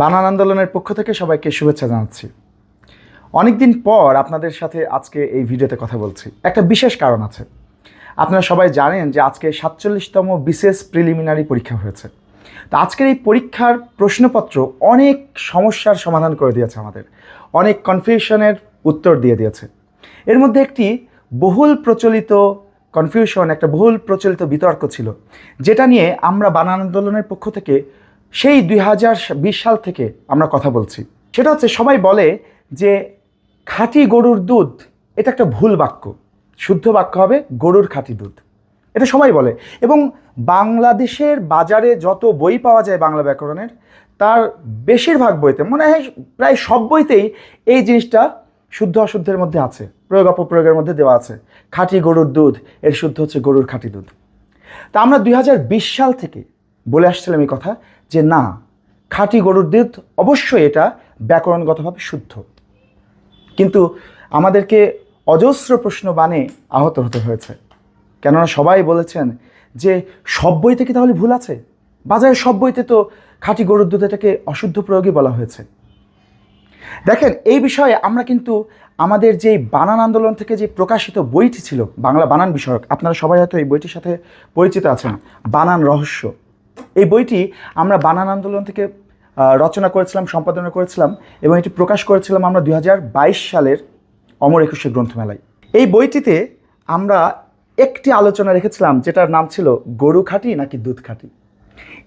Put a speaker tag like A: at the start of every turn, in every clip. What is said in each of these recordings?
A: বানান আন্দোলনের পক্ষ থেকে সবাইকে শুভেচ্ছা জানাচ্ছি। অনেকদিন পর আপনাদের সাথে আজকে এই ভিডিওতে কথা বলছি। একটা বিশেষ কারণ আছে। আপনারা সবাই জানেন যে আজকে সাতচল্লিশতম বিশেষ প্রিলিমিনারি পরীক্ষা হয়েছে। তো আজকের এই পরীক্ষার প্রশ্নপত্র অনেক সমস্যার সমাধান করে দিয়েছে আমাদের। অনেক কনফিউশনের উত্তর দিয়ে দিয়েছে। এর মধ্যে একটি বহুল প্রচলিত কনফিউশন, একটা বহুল প্রচলিত বিতর্ক ছিল, যেটা নিয়ে আমরা বানান আন্দোলনের পক্ষ থেকে সেই দুই হাজার বিশ সাল থেকে আমরা কথা বলছি। সেটা হচ্ছে সবাই বলে যে খাঁটি গরুর দুধ, এটা একটা ভুল বাক্য। শুদ্ধ বাক্য হবে গরুর খাঁটি দুধ। এটা সবাই বলে। এবং বাংলাদেশের বাজারে যত বই পাওয়া যায় বাংলা ব্যাকরণের, তার বেশিরভাগ বইতে, মনে হয়, প্রায় সব বইতেই এই জিনিসটা শুদ্ধ অশুদ্ধের মধ্যে আছে। প্রয়োগ অপপ্রয়োগের মধ্যে দেওয়া আছে। খাঁটি গরুর দুধ, এর শুদ্ধ হচ্ছে গরুর খাঁটি দুধ। তা আমরা দুই হাজার বিশ সাল থেকে বলে আসছিলাম এই কথা যে না, খাঁটি গরুর দুধ অবশ্যই এটা ব্যাকরণগতভাবে শুদ্ধ। কিন্তু আমাদেরকে অজস্র প্রশ্ন বানে আহত হতে হয়েছে। কেননা সবাই বলেছেন যে, সব বইতে কি তাহলে ভুল আছে? বাজারে সব বইতে তো খাঁটি গরুর দুধ এটাকে অশুদ্ধ প্রয়োগই বলা হয়েছে। দেখেন, এই বিষয়ে আমরা কিন্তু আমাদের যে বানান আন্দোলন থেকে যে প্রকাশিত বইটি ছিল, বাংলা বানান বিষয়ক, আপনারা সবাই হয়তো এই বইটির সাথে পরিচিত আছেন, বানান রহস্য। এই বইটি আমরা বানান আন্দোলন থেকে রচনা করেছিলাম, সম্পাদনা করেছিলাম এবং এটি প্রকাশ করেছিলাম আমরা দু হাজার বাইশ সালের অমর একুশে গ্রন্থমেলায়। এই বইটিতে আমরা একটি আলোচনা রেখেছিলাম যেটার নাম ছিল গরু খাঁটি নাকি দুধ খাঁটি।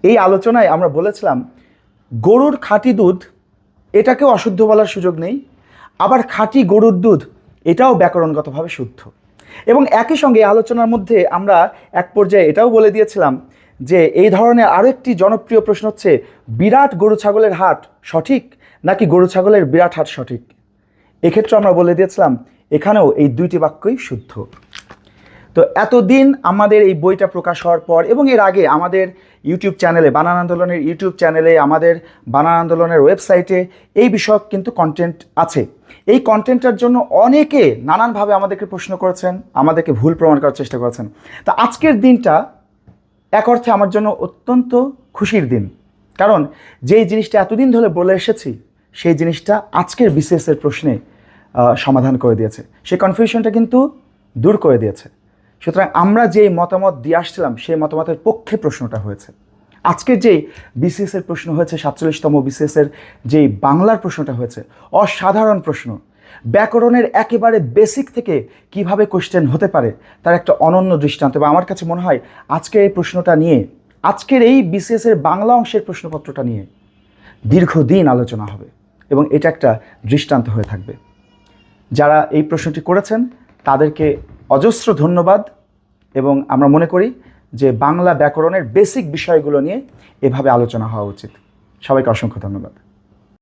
A: এই আলোচনায় আমরা বলেছিলাম, গরুর খাঁটি দুধ এটাকেও অশুদ্ধ বলার সুযোগ নেই, আবার খাঁটি গরুর দুধ এটাও ব্যাকরণগতভাবে শুদ্ধ। এবং একই সঙ্গে আলোচনার মধ্যে আমরা এক পর্যায়ে এটাও বলে দিয়েছিলাম যে এই ধরনের আরও একটি জনপ্রিয় প্রশ্ন হচ্ছে, বিরাট গরু ছাগলের হাট সঠিক নাকি গরু ছাগলের বিরাট হাট সঠিক? এক্ষেত্রে আমরা বলে দিয়েছিলাম, এখানেও এই দুইটি বাক্যই শুদ্ধ। তো এতদিন আমাদের এই বইটা প্রকাশ হওয়ার পর এবং এর আগে আমাদের ইউটিউব চ্যানেলে, বানান আন্দোলনের ইউটিউব চ্যানেলে, আমাদের বানান আন্দোলনের ওয়েবসাইটে এই বিষয়ক কিন্তু কন্টেন্ট আছে। এই কন্টেন্টটার জন্য অনেকে নানানভাবে আমাদেরকে প্রশ্ন করেছেন, আমাদেরকে ভুল প্রমাণ করার চেষ্টা করেছেন। তা আজকের দিনটা এক অর্থে আমার জন্য অত্যন্ত খুশির দিন। কারণ যেই জিনিসটা এতদিন ধরে বলে এসেছি, সেই জিনিসটা আজকের বিসিএসের প্রশ্নে সমাধান করে দিয়েছে। সেই কনফিউশনটা কিন্তু দূর করে দিয়েছে। সুতরাং আমরা যেই মতামত দিয়ে আসছিলাম, সেই মতামতের পক্ষে প্রশ্নটা হয়েছে। আজকের যেই বিসিএসের প্রশ্ন হয়েছে, সাতচল্লিশতম বিসিএসের যেই বাংলার প্রশ্নটা হয়েছে, অসাধারণ প্রশ্ন। ব্যাকরণের একেবারে বেসিক থেকে কীভাবে কোশ্চেন হতে পারে, তার একটা অনন্য দৃষ্টান্ত। বা আমার কাছে মনে হয় আজকের এই প্রশ্নটা নিয়ে, আজকের এই বিসিএসের বাংলা অংশের প্রশ্নপত্রটা নিয়ে দীর্ঘদিন আলোচনা হবে এবং এটা একটা দৃষ্টান্ত হয়ে থাকবে। যারা এই প্রশ্নটি করেছেন, তাদেরকে অজস্র ধন্যবাদ এবং আমরা মনে করি যে বাংলা ব্যাকরণের বেসিক বিষয়গুলো নিয়ে এভাবে আলোচনা হওয়া উচিত। সবাইকে অসংখ্য ধন্যবাদ।